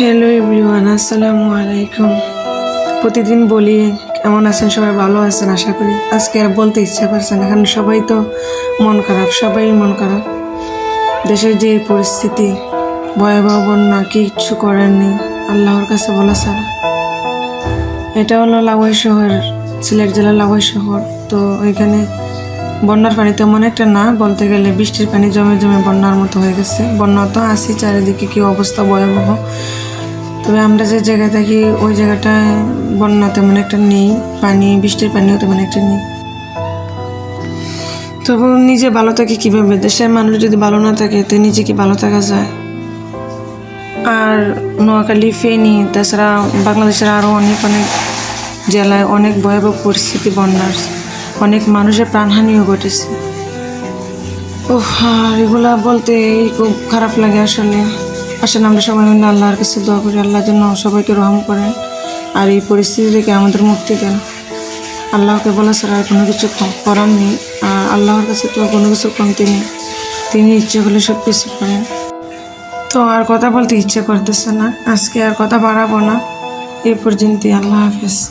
Hello everyone আসসালামু আলাইকুম প্রতিদিন বলি, কেমন আছেন? সবাই ভালো আছেন, আশা করি। আজকে আর বলতে ইচ্ছা করছে না, কারণ সবাই তো মন খারাপ সবাই মন খারাপ। দেশের যে পরিস্থিতি, ভয়াবহ বন্যা, কিচ্ছু করার নেই, আল্লাহর কাছে বলা ছাড়া। এটা হলো লাউয়াই শহর, সিলেট জেলার লাউয়াই শহর। তো ওইখানে বন্যার পানি তেমন একটা না, বলতে গেলে বৃষ্টির পানি জমে জমে বন্যার মতো হয়ে গেছে। বন্যা তো আসি চারিদিকে কি অবস্থা ভয়াবহ? তবে আমরা যে জায়গায় থাকি, ওই জায়গাটায় বন্যা তেমন একটা নেই, পানি, বৃষ্টির পানিও তেমন একটা নেই। তবু নিজে ভালো থাকে কীভাবে? দেশের মানুষ যদি ভালো না থাকে, তো নিজে কি ভালো থাকা যায়? আর নোয়াখালী, ফেনি, তাছাড়া বাংলাদেশের আরও অনেক অনেক জেলায় অনেক ভয়াবহ পরিস্থিতি বন্যার। অনেক মানুষের প্রাণহানিও ঘটেছে। ও আর এগুলা বলতে খুব খারাপ লাগে আসলে। আসলে আমরা সবাই মিলে আল্লাহর কাছে দোয়া করি, আল্লাহর জন্য সবাইকে রহম করেন। আর এই পরিস্থিতি থেকে আমাদের মুক্তি দেন। আল্লাহকে বলা ছাড়া আর কোনো কিছু করার নেই। আর আল্লাহর কাছে তো কোনো কিছু কমতি নেই। তিনি ইচ্ছে করলে সব কিছু করেন। তো আর কথা বলতে ইচ্ছে করতেছে না। আজকে আর কথা বাড়াবো না। এই পর্যন্তই, আল্লাহ হাফেজ।